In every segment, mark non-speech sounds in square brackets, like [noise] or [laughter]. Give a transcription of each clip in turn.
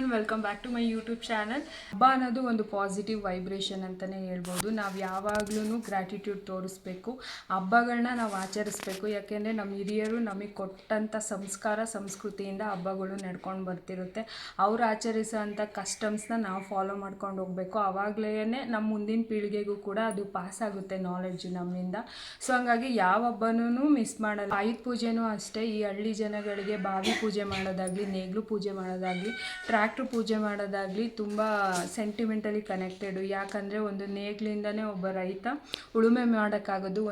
One welcome back to my YouTube channel ಹಬ್ಬ ಅನ್ನೋದು ಒಂದು ಪಾಸಿಟಿವ್ ವೈಬ್ರೇಷನ್ ಅಂತಲೇ ಹೇಳ್ಬೋದು. ನಾವು ಯಾವಾಗ್ಲೂ ಗ್ರ್ಯಾಟಿಟ್ಯೂಡ್ ತೋರಿಸ್ಬೇಕು. ಹಬ್ಬಗಳನ್ನ ನಾವು ಆಚರಿಸ್ಬೇಕು. ಯಾಕೆಂದರೆ ನಮ್ಮ ಹಿರಿಯರು ನಮಗೆ ಕೊಟ್ಟಂಥ ಸಂಸ್ಕಾರ, ಸಂಸ್ಕೃತಿಯಿಂದ ಹಬ್ಬಗಳು ನಡ್ಕೊಂಡು ಬರ್ತಿರುತ್ತೆ. ಅವ್ರು ಆಚರಿಸೋಂಥ ಕಸ್ಟಮ್ಸ್ನ ನಾವು ಫಾಲೋ ಮಾಡ್ಕೊಂಡು ಹೋಗಬೇಕು. ಆವಾಗಲೇ ನಮ್ಮ ಮುಂದಿನ ಪೀಳಿಗೆಗೂ ಕೂಡ ಅದು ಪಾಸ್ ಆಗುತ್ತೆ ನಾಲೆಡ್ಜು ನಮ್ಮಿಂದ. ಸೊ ಹಂಗಾಗಿ ಯಾವ ಹಬ್ಬನೂ ಮಿಸ್ ಮಾಡಲ್ಲ. ಆಯುಧ ಪೂಜೆನೂ ಅಷ್ಟೇ. ಈ ಹಳ್ಳಿ ಜನಗಳಿಗೆ ಬಾವಿ ಪೂಜೆ ಮಾಡೋದಾಗಲಿ, ನೇಗ್ಲು ಪೂಜೆ ಮಾಡೋದಾಗಲಿ ಟ್ರ್ಯಾಕ್ಟ್ರ್ ಪೂಜೆ ಮಾಡೋದಾಗಲಿ ತುಂಬ ಸೆಂಟಿಮೆಂಟಲಿ ಕನೆಕ್ಟೆಡು ಯಾಕಂದರೆ ಒಂದು ನೇಗ್ಲಿಂದನೇ ಒಬ್ಬ ರೈತ ಉಳುಮೆ ಮಾಡೋಕ್ಕಾಗೋದು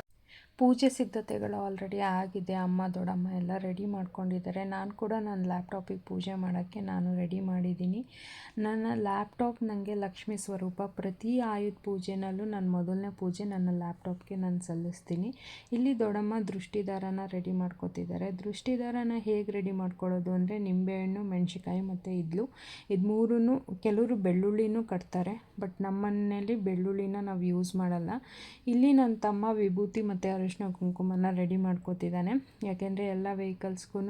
ಪೂಜೆ ಸಿದ್ಧತೆಗಳು ಆಲ್ರೆಡಿ ಆಗಿದೆ, ಅಮ್ಮ, ದೊಡ್ಡಮ್ಮ ಎಲ್ಲ ರೆಡಿ ಮಾಡ್ಕೊಂಡಿದ್ದಾರೆ. ನಾನು ಕೂಡ ನನ್ನ ಲ್ಯಾಪ್ಟಾಪಿಗೆ ಪೂಜೆ ಮಾಡೋಕ್ಕೆ ನಾನು ರೆಡಿ ಮಾಡಿದ್ದೀನಿ. ನನ್ನ ಲ್ಯಾಪ್ಟಾಪ್ ನನಗೆ ಲಕ್ಷ್ಮೀ ಸ್ವರೂಪ ಪ್ರತಿ ಆಯುಧ ಪೂಜೆನಲ್ಲೂ ನನ್ನ ಮೊದಲನೇ ಪೂಜೆ ನನ್ನ ಲ್ಯಾಪ್ಟಾಪ್ಗೆ ನಾನು ಸಲ್ಲಿಸ್ತೀನಿ. ಇಲ್ಲಿ ದೊಡ್ಡಮ್ಮ ದೃಷ್ಟಿದಾರನ ರೆಡಿ ಮಾಡ್ಕೋತಿದ್ದಾರೆ. ದೃಷ್ಟಿದಾರನ ಹೇಗೆ ರೆಡಿ ಮಾಡ್ಕೊಳ್ಳೋದು ಅಂದರೆ ನಿಂಬೆಹಣ್ಣು ಮೆಣಸಿಕಾಯಿ ಮತ್ತು ಇದ್ಲು. ಇದು ಮೂರೂ ಕೆಲವರು ಬೆಳ್ಳುಳ್ಳಿನೂ ಕಟ್ತಾರೆ ಬಟ್ ನಮ್ಮ ಮನೆಯಲ್ಲಿ ಬೆಳ್ಳುಳ್ಳಿನ ನಾವು ಯೂಸ್ ಮಾಡಲ್ಲ. ಇಲ್ಲಿ ನನ್ನ ತಮ್ಮ ವಿಭೂತಿ ಮತ್ತು ಅರಿಶಿನ ಕುಂಕುಮನ ರೆಡಿ ಮಾಡ್ಕೋತಿದ್ದಾನೆ. ಯಾಕೆಂದರೆ ಎಲ್ಲ ವೆಹಿಕಲ್ಸ್ಗೂ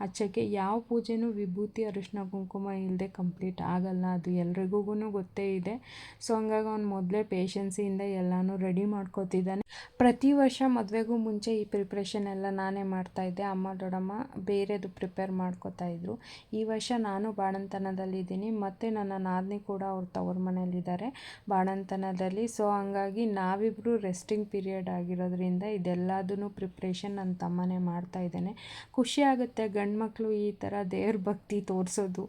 ಅಚ್ಚಕ್ಕೆ ಯಾವ ಪೂಜೆನೂ ವಿಭೂತಿ, ಅರಿಶಿನ, ಕುಂಕುಮ ಇಲ್ಲದೆ ಕಂಪ್ಲೀಟ್ ಆಗಲ್ಲ. ಅದು ಎಲ್ರಿಗೂ ಗೊತ್ತೇ ಇದೆ. ಸೊ, ಹಂಗಾಗಿ ಅವ್ನು ಮೊದಲೇ ಪೇಷನ್ಸಿಯಿಂದ ಎಲ್ಲನೂ ರೆಡಿ ಮಾಡ್ಕೋತಿದ್ದಾನೆ. ಪ್ರತಿ ವರ್ಷ ಮದುವೆಗೂ ಮುಂಚೆ ಈ ಪ್ರಿಪ್ರೇಷನ್ ಎಲ್ಲ ನಾನೇ ಮಾಡ್ತಾಯಿದ್ದೆ ಅಮ್ಮ, ದೊಡ್ಡಮ್ಮ ಬೇರೆದು ಪ್ರಿಪೇರ್ ಮಾಡ್ಕೋತಾ ಇದ್ರು. ಈ ವರ್ಷ ನಾನು ಬಾಣಂತನದಲ್ಲಿದ್ದೀನಿ. ಮತ್ತು ನನ್ನ ನಾದಿನಿ ಕೂಡ ಅವ್ರ ತವ್ರ ಮನೆಯಲ್ಲಿದ್ದಾರೆ ಬಾಣಂತನದಲ್ಲಿ. ಸೊ, ಹಂಗಾಗಿ ನಾವಿಬ್ಬರು ರೆಸ್ಟಿಂಗ್ ಪೀರಿಯಡ್ ಆಗಿರೋದ್ರಿಂದ ಇದೆಲ್ಲದೂ ಪ್ರಿಪ್ರೇಷನ್ ನನ್ನ ತಮ್ಮನೇ ಮಾಡ್ತಾ ಇದ್ದಾನೆ. ಖುಷಿ ಆಗುತ್ತೆ ಗಂಡು ಮಕ್ಕಳು ಈ ಥರ ದೇವ್ರ ಭಕ್ತಿ ತೋರಿಸೋದು,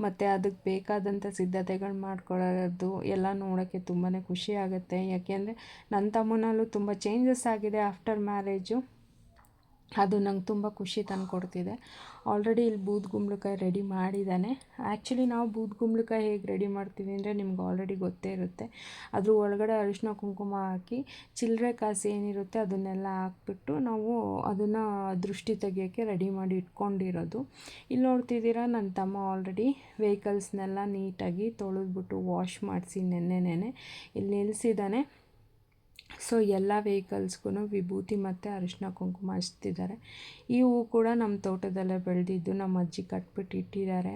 ಮತ್ತು ಅದಕ್ಕೆ ಬೇಕಾದಂಥ ಸಿದ್ಧತೆಗಳು ಮಾಡ್ಕೊಳ್ಳೋದು ಎಲ್ಲ ನೋಡೋಕ್ಕೆ ತುಂಬಾ ಖುಷಿ ಆಗುತ್ತೆ. ಯಾಕೆಂದರೆ ನನ್ನ ತಮ್ಮನಲ್ಲೂ ತುಂಬ ಚೇಂಜಸ್ ಆಗಿದೆ ಆಫ್ಟರ್ ಮ್ಯಾರೇಜು ಅದು ನಂಗೆ ತುಂಬ ಖುಷಿ ತಂದುಕೊಡ್ತಿದೆ ಆಲ್ರೆಡಿ ಇಲ್ಲಿ ಬೂದ್ ಗುಂಬಳಕಾಯಿ ರೆಡಿ ಮಾಡಿದ್ದಾನೆ. ಆ್ಯಕ್ಚುಲಿ ನಾವು ಬೂದ್ ಗುಂಬಳಕಾಯಿ ಹೇಗೆ ರೆಡಿ ಮಾಡ್ತೀವಿ ಅಂದರೆ ನಿಮ್ಗೆ ಆಲ್ರೆಡಿ ಗೊತ್ತೇ ಇರುತ್ತೆ. ಅದ್ರ ಒಳಗಡೆ ಅರಿಶಿನ ಕುಂಕುಮ ಹಾಕಿ, ಚಿಲ್ಲರೆ ಕಾಸು ಏನಿರುತ್ತೆ ಅದನ್ನೆಲ್ಲ ಹಾಕ್ಬಿಟ್ಟು ನಾವು ಅದನ್ನು ದೃಷ್ಟಿ ತೆಗಿಯೋಕ್ಕೆ ರೆಡಿ ಮಾಡಿ ಇಟ್ಕೊಂಡಿರೋದು. ಇಲ್ಲಿ ನೋಡ್ತಿದ್ದೀರಾ ನನ್ನ ತಮ್ಮ ಆಲ್ರೆಡಿ ವೆಹಿಕಲ್ಸ್ನೆಲ್ಲ ನೀಟಾಗಿ ತೊಳೆದ್ಬಿಟ್ಟು ವಾಶ್ ಮಾಡಿಸಿ ನೆನ್ನೆ ನೆನೆ ಇಲ್ಲಿ ನಿಲ್ಲಿಸಿದ್ದಾನೆ ಸೊ ಎಲ್ಲ ವೆಹಿಕಲ್ಸ್ಗೂ ವಿಭೂತಿ ಮತ್ತು ಅರಿಶಿನ ಕುಂಕುಮ ಹಚ್ತಿದ್ದಾರೆ. ಈ ಹೂ ಕೂಡ ನಮ್ಮ ತೋಟದಲ್ಲೇ ಬೆಳೆದಿದ್ದು ನಮ್ಮ ಅಜ್ಜಿ ಕಟ್ಬಿಟ್ಟು ಇಟ್ಟಿದ್ದಾರೆ.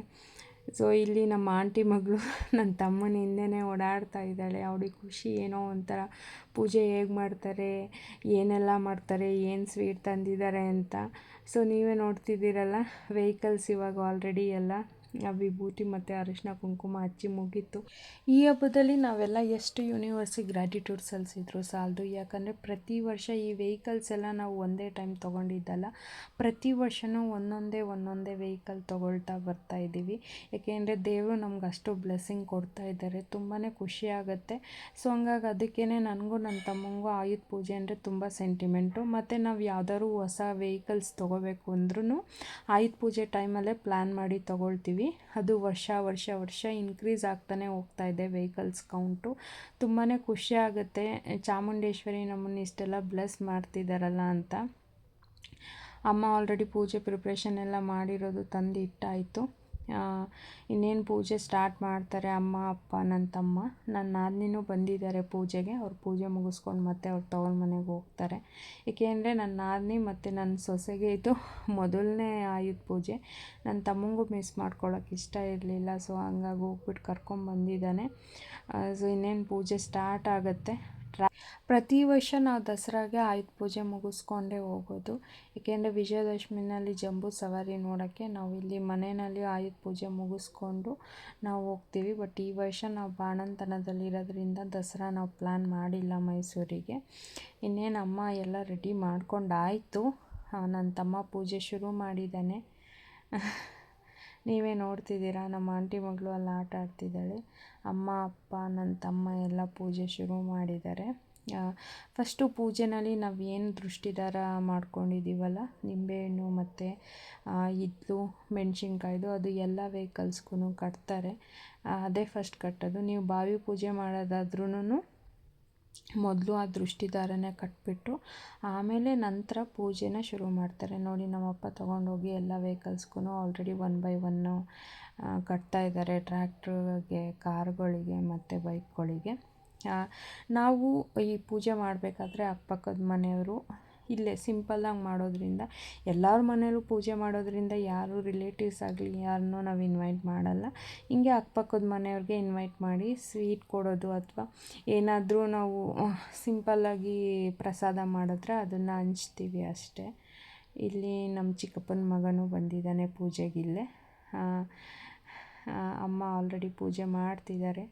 ಸೊ ಇಲ್ಲಿ ನಮ್ಮ ಆಂಟಿ ಮಗಳು [laughs] ನನ್ನ ತಮ್ಮನ ಹಿಂದೆನೇ ಓಡಾಡ್ತಾ ಇದ್ದಾಳೆ. ಅವಳಿಗೆ ಖುಷಿ ಏನೋ ಒಂಥರ ಪೂಜೆ ಹೇಗೆ ಮಾಡ್ತಾರೆ, ಏನೆಲ್ಲ ಮಾಡ್ತಾರೆ, ಏನು ಸ್ವೀಟ್ ತಂದಿದ್ದಾರೆ ಅಂತ. ಸೊ ನೀವೇ ನೋಡ್ತಿದ್ದೀರಲ್ಲ, ವೆಹಿಕಲ್ಸ್ ಇವಾಗ ಆಲ್ರೆಡಿ ಎಲ್ಲ ವಿಭೂತಿ ಮತ್ತು ಅರಿಶಿನ ಕುಂಕುಮ ಹಚ್ಚಿ ಮುಗೀತು. ಈ ಹಬ್ಬದಲ್ಲಿ ನಾವೆಲ್ಲ ಎಷ್ಟು ಯೂನಿವರ್ಸಿಗೆ ಗ್ರ್ಯಾಟಿಟ್ಯೂಡ್ ಸಲ್ಲಿಸಿದ್ರು ಸಾಲದು. ಯಾಕಂದರೆ ಪ್ರತಿ ವರ್ಷ ಈ ವೆಹಿಕಲ್ಸ್ ಎಲ್ಲ ನಾವು ಒಂದೇ ಟೈಮ್ ತೊಗೊಂಡಿದ್ದಲ್ಲ. ಪ್ರತಿ ವರ್ಷವೂ ಒಂದೊಂದೇ ಒಂದೊಂದೇ ವೆಹಿಕಲ್ ತೊಗೊಳ್ತಾ ಬರ್ತಾ ಇದ್ದೀವಿ. ಏಕೆಂದರೆ ದೇವರು ನಮ್ಗೆ ಅಷ್ಟು ಬ್ಲೆಸ್ಸಿಂಗ್ ಕೊಡ್ತಾ ಇದ್ದಾರೆ. ತುಂಬಾ ಖುಷಿ ಆಗುತ್ತೆ. ಸೊ ಹಂಗಾಗಿ ಅದಕ್ಕೇ ನನಗೂ ನನ್ನ ತಮ್ಮಂಗೂ ಆಯುಧ ಪೂಜೆ ಅಂದರೆ ತುಂಬ ಸೆಂಟಿಮೆಂಟು ಮತ್ತು ನಾವು ಯಾವ್ದಾದ್ರು ಹೊಸ ವೆಹಿಕಲ್ಸ್ ತೊಗೋಬೇಕು ಅಂದ್ರೂ ಆಯುಧ ಪೂಜೆ ಟೈಮಲ್ಲೇ ಪ್ಲ್ಯಾನ್ ಮಾಡಿ ತೊಗೊಳ್ತೀವಿ. ಅದು ವರ್ಷ ವರ್ಷ ವರ್ಷ ಇನ್ಕ್ರೀಸ್ ಆಗ್ತಾನೆ ಹೋಗ್ತಾ ಇದೆ ವೆಹಿಕಲ್ಸ್ ಕೌಂಟು ತುಂಬಾ ಖುಷಿ ಆಗುತ್ತೆ. ಚಾಮುಂಡೇಶ್ವರಿ ನಮ್ಮನ್ನು ಇಷ್ಟೆಲ್ಲ ಬ್ಲೆಸ್ ಮಾಡ್ತಿದ್ದಾರಲ್ಲ ಅಂತ. ಅಮ್ಮ ಆಲ್ರೆಡಿ ಪೂಜೆ ಪ್ರಿಪ್ರೇಷನ್ ಎಲ್ಲ ಮಾಡಿರೋದು ತಂದು ಇಟ್ಟಾಯಿತು ಇನ್ನೇನು ಪೂಜೆ ಸ್ಟಾರ್ಟ್ ಮಾಡ್ತಾರೆ ಅಮ್ಮ, ಅಪ್ಪ ನನ್ನ ತಮ್ಮ ನನ್ನ ನಾದಿನಿನೂ ಬಂದಿದ್ದಾರೆ ಪೂಜೆಗೆ. ಅವ್ರು ಪೂಜೆ ಮುಗಿಸ್ಕೊಂಡು ಮತ್ತೆ ಅವ್ರು ತವ್ರ ಮನೆಗೆ ಹೋಗ್ತಾರೆ. ಏಕೆಂದರೆ ನನ್ನ ನಾದಿನಿ ಮತ್ತು ನನ್ನ ಸೊಸೆಗೆ ಇದು ಮೊದಲನೇ ಆಯುಧ ಪೂಜೆ. ನನ್ನ ತಮ್ಮಂಗೂ ಮಿಸ್ ಮಾಡ್ಕೊಳ್ಳೋಕೆ ಇಷ್ಟ ಇರಲಿಲ್ಲ ಸೊ ಹಂಗಾಗಿ ಹೋಗ್ಬಿಟ್ಟು ಕರ್ಕೊಂಬಂದಿದ್ದಾನೆ ಸೊ ಇನ್ನೇನು ಪೂಜೆ ಸ್ಟಾರ್ಟ್ ಆಗುತ್ತೆ. ಪ್ರತಿ ವರ್ಷ ನಾವು ದಸರಾಗೆ ಆಯುಧ ಪೂಜೆ ಮುಗಿಸ್ಕೊಂಡೇ ಹೋಗೋದು. ಏಕೆಂದರೆ ವಿಜಯದಶಮಿನಲ್ಲಿ ಜಂಬೂ ಸವಾರಿ ನೋಡೋಕ್ಕೆ ನಾವು ಇಲ್ಲಿ ಮನೆಯಲ್ಲಿ ಆಯುಧ ಪೂಜೆ ಮುಗಿಸ್ಕೊಂಡು ನಾವು ಹೋಗ್ತೀವಿ. ಬಟ್ ಈ ವರ್ಷ ನಾವು ಬಾಣಂತನದಲ್ಲಿರೋದ್ರಿಂದ ದಸರಾ ನಾವು ಪ್ಲ್ಯಾನ್ ಮಾಡಿಲ್ಲ ಮೈಸೂರಿಗೆ. ಇನ್ನೇನು ಅಮ್ಮ ಎಲ್ಲ ರೆಡಿ ಮಾಡ್ಕೊಂಡಾಯಿತು. ನನ್ನ ತಮ್ಮ ಪೂಜೆ ಶುರು ಮಾಡಿದ್ದಾನೆ. ನೀವೇ ನೋಡ್ತಿದ್ದೀರಾ? ನಮ್ಮ ಆಂಟಿ ಮಗಳು ಅಲ್ಲಿ ಆಟ ಆಡ್ತಿದ್ದಾಳೆ. ಅಮ್ಮ, ಅಪ್ಪ ನನ್ನ ತಮ್ಮ ಎಲ್ಲ ಪೂಜೆ ಶುರು ಮಾಡಿದ್ದಾರೆ. ಫಸ್ಟು ಪೂಜೆನಲ್ಲಿ ನಾವು ಏನು ದೃಷ್ಟಿದಾರ ಮಾಡ್ಕೊಂಡಿದ್ದೀವಲ್ಲ ನಿಂಬೆಹಣ್ಣು ಮತ್ತು ಇದ್ಲು, ಮೆಣಸಿನ್ಕಾಯ್ದು ಅದು ಎಲ್ಲ ವೆಹಿಕಲ್ಸ್ಗೂ ಕಟ್ತಾರೆ. ಅದೇ ಫಸ್ಟ್ ಕಟ್ಟೋದು. ನೀವು ಬಾವಿ ಪೂಜೆ ಮಾಡೋದಾದ್ರೂ ಮೊದಲು ಆ ದೃಷ್ಟಿದಾರನೇ ಕಟ್ಬಿಟ್ಟು ಆಮೇಲೆ ನಂತರ ಪೂಜೆನ ಶುರು ಮಾಡ್ತಾರೆ. ನೋಡಿ, ನಮ್ಮಪ್ಪ ತೊಗೊಂಡೋಗಿ ಎಲ್ಲ ವೆಹಿಕಲ್ಸ್ಗೂ ಆಲ್ರೆಡಿ ಒನ್ ಬೈ ಒನ್ನು ಕಟ್ತಾ ಇದ್ದಾರೆ. ಟ್ರ್ಯಾಕ್ಟ್ರಿಗೆ ಕಾರ್ಗಳಿಗೆ ಮತ್ತು ಬೈಕ್ಗಳಿಗೆ ನಾವು ಈ ಪೂಜೆ ಮಾಡಬೇಕಾದ್ರೆ ಅಕ್ಕಪಕ್ಕದ ಮನೆಯವರು ಇಲ್ಲೇ ಸಿಂಪಲ್ಲಾಗಿ ಮಾಡೋದ್ರಿಂದ, ಎಲ್ಲರ ಮನೇಲೂ ಪೂಜೆ ಮಾಡೋದ್ರಿಂದ ಯಾರು ರಿಲೇಟಿವ್ಸ್ ಆಗಲಿ ಯಾರನ್ನೂ ನಾವು ಇನ್ವೈಟ್ ಮಾಡಲ್ಲ. ಹಿಂಗೆ ಅಕ್ಕಪಕ್ಕದ ಮನೆಯವ್ರಿಗೆ ಇನ್ವೈಟ್ ಮಾಡಿ ಸ್ವೀಟ್ ಕೊಡೋದು ಅಥವಾ ಏನಾದರೂ ನಾವು ಸಿಂಪಲ್ಲಾಗಿ ಪ್ರಸಾದ ಮಾಡಿದ್ರೆ ಅದನ್ನು ಹಂಚ್ತೀವಿ ಅಷ್ಟೇ. ಇಲ್ಲಿ ನಮ್ಮ ಚಿಕ್ಕಪ್ಪನ ಮಗನೂ ಬಂದಿದ್ದಾನೆ ಪೂಜೆಗಿಲ್ಲೇ ಅಮ್ಮ ಆಲ್ರೆಡಿ ಪೂಜೆ ಮಾಡ್ತಿದ್ದಾರೆ.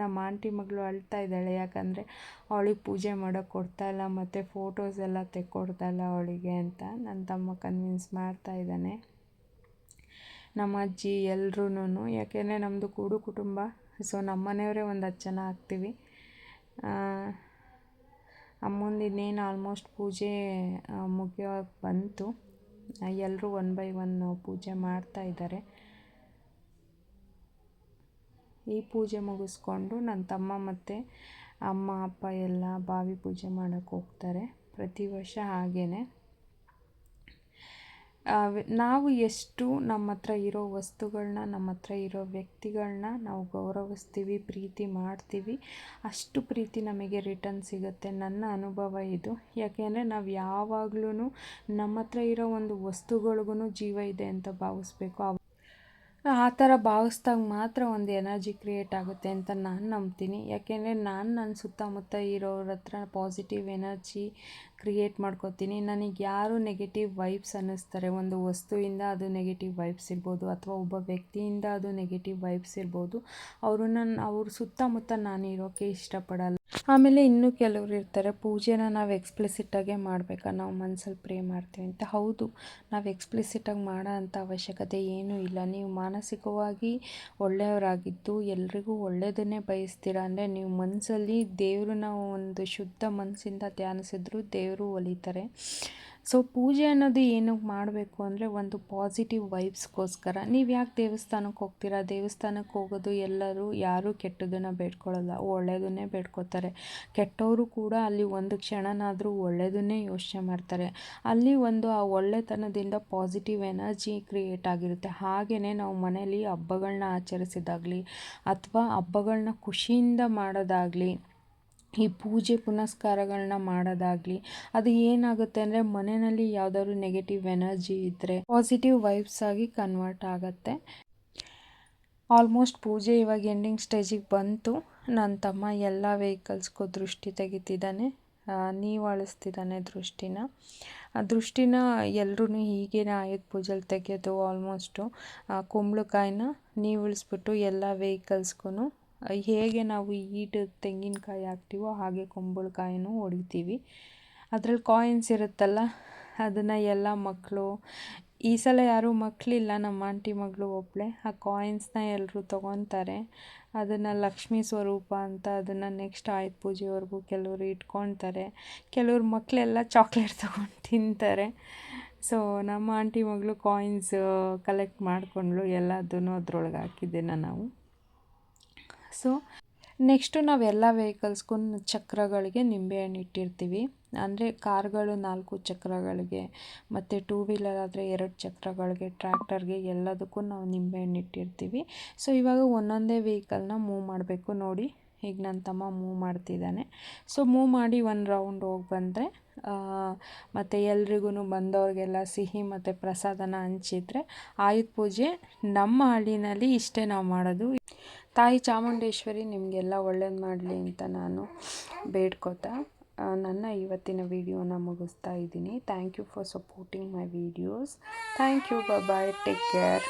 ನಮ್ಮ ಆಂಟಿ ಮಗಳು ಅಳ್ತಾ ಇದ್ದಾಳೆ. ಯಾಕಂದರೆ ಅವಳಿಗೆ ಪೂಜೆ ಮಾಡೋಕ್ಕೆ ಕೊಡ್ತಾಯಿಲ್ಲ ಮತ್ತು ಫೋಟೋಸ್ ಎಲ್ಲ ತೆಕ್ಕೊಡ್ತಾಯಿಲ್ಲ ಅವಳಿಗೆ ಅಂತ ನನ್ನ ತಮ್ಮ ಕನ್ವಿನ್ಸ್ ಮಾಡ್ತಾ ಇದ್ದಾನೆ. ನಮ್ಮ ಅಜ್ಜಿ ಎಲ್ರೂ ಯಾಕೆಂದರೆ ನಮ್ಮದು ಕೂಡು ಕುಟುಂಬ ಸೊ ನಮ್ಮ ಮನೆಯವರೇ ಒಂದು ಹತ್ತು ಜನ ಆಗ್ತೀವಿ. ಅಮ್ಮಂದು ಆಲ್ಮೋಸ್ಟ್ ಪೂಜೆ ಮುಗಿಯೋಕೆ ಬಂತು. ಎಲ್ಲರೂ ಒನ್ ಬೈ ಒನ್ ಪೂಜೆ ಮಾಡ್ತಾ ಇದ್ದಾರೆ. ಈ ಪೂಜೆ ಮುಗಿಸ್ಕೊಂಡು ನನ್ನ ತಮ್ಮ ಮತ್ತು ಅಮ್ಮ, ಅಪ್ಪ ಎಲ್ಲ ಬಾವಿ ಪೂಜೆ ಮಾಡೋಕ್ಕೆ ಹೋಗ್ತಾರೆ ಪ್ರತಿ ವರ್ಷ ಹಾಗೇ ನಾವು ಎಷ್ಟು ನಮ್ಮ ಹತ್ರ ಇರೋ ವಸ್ತುಗಳನ್ನ ನಮ್ಮ ಹತ್ರ ಇರೋ ವ್ಯಕ್ತಿಗಳನ್ನ ನಾವು ಗೌರವಿಸ್ತೀವಿ, ಪ್ರೀತಿ ಮಾಡ್ತೀವಿ, ಅಷ್ಟು ಪ್ರೀತಿ ನಮಗೆ ರಿಟರ್ನ್ ಸಿಗುತ್ತೆ. ನನ್ನ ಅನುಭವ ಇದು. ಯಾಕೆಂದರೆ ನಾವು ಯಾವಾಗ್ಲೂ ನಮ್ಮ ಹತ್ರ ಇರೋ ಒಂದು ವಸ್ತುಗಳಿಗೂ ಜೀವ ಇದೆ ಅಂತ ಭಾವಿಸ್ಬೇಕು. ಆ ಥರ ಭಾವಿಸ್ದಾಗ ಮಾತ್ರ ಒಂದು ಎನರ್ಜಿ ಕ್ರಿಯೇಟ್ ಆಗುತ್ತೆ ಅಂತ ನಾನು ನಂಬ್ತೀನಿ. ಯಾಕೆಂದರೆ ನಾನು ನನ್ನ ಸುತ್ತಮುತ್ತ ಇರೋರ ಹತ್ರ ಪಾಸಿಟಿವ್ ಎನರ್ಜಿ ಕ್ರಿಯೇಟ್ ಮಾಡ್ಕೋತೀನಿ. ನನಗೆ ಯಾರು ನೆಗೆಟಿವ್ ವೈಬ್ಸ್ ಅನ್ನಿಸ್ತಾರೆ. ಒಂದು ವಸ್ತುವಿಂದ ಅದು ನೆಗೆಟಿವ್ ವೈಬ್ಸ್ ಇರ್ಬೋದು, ಅಥವಾ ಒಬ್ಬ ವ್ಯಕ್ತಿಯಿಂದ ಅದು ನೆಗೆಟಿವ್ ವೈಬ್ಸ್ ಇರ್ಬೋದು. ಅವ್ರನ್ನ ಅವ್ರ ಸುತ್ತಮುತ್ತ ನಾನು ಇರೋಕ್ಕೆ ಇಷ್ಟಪಡಲ್ಲ. ಆಮೇಲೆ ಇನ್ನೂ ಕೆಲವರು ಇರ್ತಾರೆ, ಪೂಜೆನ ನಾವು ಎಕ್ಸ್ಪ್ಲಿಸಿಟ್ಟಾಗೆ ಮಾಡಬೇಕಾ? ನಾವು ಮನಸ್ಸಲ್ಲಿ ಪ್ರೇ ಮಾಡ್ತೀವಿ ಅಂತ. ಹೌದು, ನಾವು ಎಕ್ಸ್ಪ್ಲಿಸಿಟಾಗಿ ಮಾಡೋ ಅಂಥ ಅವಶ್ಯಕತೆ ಏನೂ ಇಲ್ಲ. ನೀವು ಮಾನಸಿಕವಾಗಿ ಒಳ್ಳೆಯವರಾಗಿದ್ದು, ಎಲ್ರಿಗೂ ಒಳ್ಳೆಯದನ್ನೇ ಬಯಸ್ತೀರ ಅಂದರೆ ನೀವು ಮನಸ್ಸಲ್ಲಿ ದೇವ್ರನ್ನ ಒಂದು ಶುದ್ಧ ಮನಸ್ಸಿಂದ ಧ್ಯಾನಿಸಿದ್ರು ದೇವರು ಒಲಿತಾರೆ. ಸೊ ಪೂಜೆ ಅನ್ನೋದು ಏನು ಮಾಡಬೇಕು ಅಂದರೆ ಒಂದು ಪಾಸಿಟಿವ್ ವೈಬ್ಸ್ಗೋಸ್ಕರ ನೀವು ಯಾಕೆ ದೇವಸ್ಥಾನಕ್ಕೆ ಹೋಗ್ತೀರಾ? ದೇವಸ್ಥಾನಕ್ಕೆ ಹೋಗೋದು ಎಲ್ಲರೂ ಯಾರೂ ಕೆಟ್ಟದನ್ನು ಬೇಡ್ಕೊಳ್ಳಲ್ಲ. ಒಳ್ಳೆಯದನ್ನೇ ಬೇಡ್ಕೋತಾರೆ. ಕೆಟ್ಟವರು ಕೂಡ ಅಲ್ಲಿ ಒಂದು ಕ್ಷಣನಾದರೂ ಒಳ್ಳೆಯದನ್ನೇ ಯೋಚನೆ ಮಾಡ್ತಾರೆ. ಅಲ್ಲಿ ಒಂದು ಆ ಒಳ್ಳೆತನದಿಂದ ಪಾಸಿಟಿವ್ ಎನರ್ಜಿ ಕ್ರಿಯೇಟ್ ಆಗಿರುತ್ತೆ. ಹಾಗೆಯೇ ನಾವು ಮನೆಯಲ್ಲಿ ಹಬ್ಬಗಳನ್ನ ಆಚರಿಸಿದಾಗಲಿ, ಅಥವಾ ಹಬ್ಬಗಳನ್ನ ಖುಷಿಯಿಂದ ಮಾಡೋದಾಗಲಿ ಈ ಪೂಜೆ ಪುನಸ್ಕಾರಗಳನ್ನ ಮಾಡೋದಾಗ್ಲಿ, ಅದು ಏನಾಗುತ್ತೆ ಅಂದರೆ ಮನೆಯಲ್ಲಿ ಯಾವುದಾದ್ರು ನೆಗೆಟಿವ್ ಎನರ್ಜಿ ಇದ್ದರೆ ಪಾಸಿಟಿವ್ ವೈಬ್ಸ್ ಆಗಿ ಕನ್ವರ್ಟ್ ಆಗುತ್ತೆ. ಆಲ್ಮೋಸ್ಟ್ ಪೂಜೆ ಇವಾಗ ಎಂಡಿಂಗ್ ಸ್ಟೇಜಿಗೆ ಬಂತು. ನನ್ನ ತಮ್ಮ ಎಲ್ಲ ವೆಹಿಕಲ್ಸ್ಗೂ ದೃಷ್ಟಿ ತೆಗಿತಿದ್ದಾನೆ. ನೀವು ಅಳಿಸ್ತಿದ್ದಾನೆ ದೃಷ್ಟಿನ. ದೃಷ್ಟಿನ ಎಲ್ಲರೂ ಹೀಗೇನೆ ಆಯುಧ ಪೂಜೆಲಿ ತೆಗೆಯೋದು ಆಲ್ಮೋಸ್ಟು ಕುಂಬಳಕಾಯಿನ ನೀವು ಇಳಿಸ್ಬಿಟ್ಟು ಎಲ್ಲ ವೆಹಿಕಲ್ಸ್ಗೂ ಹೇಗೆ ನಾವು ಈಟು ತೆಂಗಿನಕಾಯಿ ಹಾಕ್ತೀವೋ ಹಾಗೆ ಕುಂಬಳಕಾಯಿನೂ ಹೊಡಿತೀವಿ. ಅದ್ರಲ್ಲಿ ಕಾಯಿನ್ಸ್ ಇರುತ್ತಲ್ಲ, ಅದನ್ನು ಎಲ್ಲ ಮಕ್ಕಳು, ಈ ಸಲ ಯಾರೂ ಮಕ್ಕಳಿಲ್ಲ, ನಮ್ಮ ಆಂಟಿ ಮಗಳು ಒಬ್ಬಳೆ ಆ ಕಾಯಿನ್ಸ್ನ ಎಲ್ಲರೂ ತೊಗೊತಾರೆ. ಅದನ್ನು ಲಕ್ಷ್ಮೀ ಸ್ವರೂಪ ಅಂತ ಅದನ್ನು ನೆಕ್ಸ್ಟ್ ಆಯುಧ ಪೂಜೆವರೆಗೂ ಕೆಲವರು ಇಟ್ಕೊತಾರೆ. ಕೆಲವ್ರ ಮಕ್ಕಳೆಲ್ಲ ಚಾಕ್ಲೇಟ್ ತೊಗೊಂಡು ತಿಂತಾರೆ. ಸೊ ನಮ್ಮ ಆಂಟಿ ಮಗಳು ಕಾಯಿನ್ಸ್ ಕಲೆಕ್ಟ್ ಮಾಡಿಕೊಂಡ್ಳು ಎಲ್ಲದನ್ನು ಅದ್ರೊಳಗೆ ಹಾಕಿದ್ದೇನೆ ನಾವು. ಸೊ ನೆಕ್ಸ್ಟು ನಾವು ಎಲ್ಲ ವೆಹಿಕಲ್ಸ್ಗೂ ಚಕ್ರಗಳಿಗೆ ನಿಂಬೆಹಣ್ಣು ಇಟ್ಟಿರ್ತೀವಿ. ಅಂದರೆ ಕಾರ್ಗಳು ನಾಲ್ಕು ಚಕ್ರಗಳಿಗೆ, ಮತ್ತು ಟೂ ವೀಲರ್ ಆದರೆ ಎರಡು ಚಕ್ರಗಳಿಗೆ ಟ್ರ್ಯಾಕ್ಟರ್ಗೆ ಎಲ್ಲದಕ್ಕೂ ನಾವು ನಿಂಬೆಹಣ್ಣು ಇಟ್ಟಿರ್ತೀವಿ. ಸೊ ಇವಾಗ ಒಂದೊಂದೇ ವೆಹಿಕಲ್ನ ಮೂವ್ ಮಾಡಬೇಕು ನೋಡಿ. ಈಗ ನನ್ನ ತಮ್ಮ ಮೂವ್ ಮಾಡ್ತಿದ್ದಾನೆ. ಸೊ ಮೂವ್ ಮಾಡಿ ಒಂದು ರೌಂಡ್ ಹೋಗಿ ಬಂದರೆ ಮತ್ತು ಎಲ್ರಿಗೂ ಬಂದವ್ರಿಗೆಲ್ಲ ಸಿಹಿ ಮತ್ತು ಪ್ರಸಾದನ ಹಂಚಿದ್ರೆ ಆಯುಧ ಪೂಜೆ ನಮ್ಮ ಹಳ್ಳಿನಲ್ಲಿ ಇಷ್ಟೇ ನಾವು ಮಾಡೋದು. ತಾಯಿ ಚಾಮುಂಡೇಶ್ವರಿ ನಿಮಗೆಲ್ಲ ಒಳ್ಳೇದು ಮಾಡಲಿ ಅಂತ ನಾನು ಬೇಡ್ಕೋತಾ ನನ್ನ ಇವತ್ತಿನ ವಿಡಿಯೋನ ಮುಗಿಸ್ತಾ ಇದ್ದೀನಿ. Thank you for supporting my videos thank you bye take care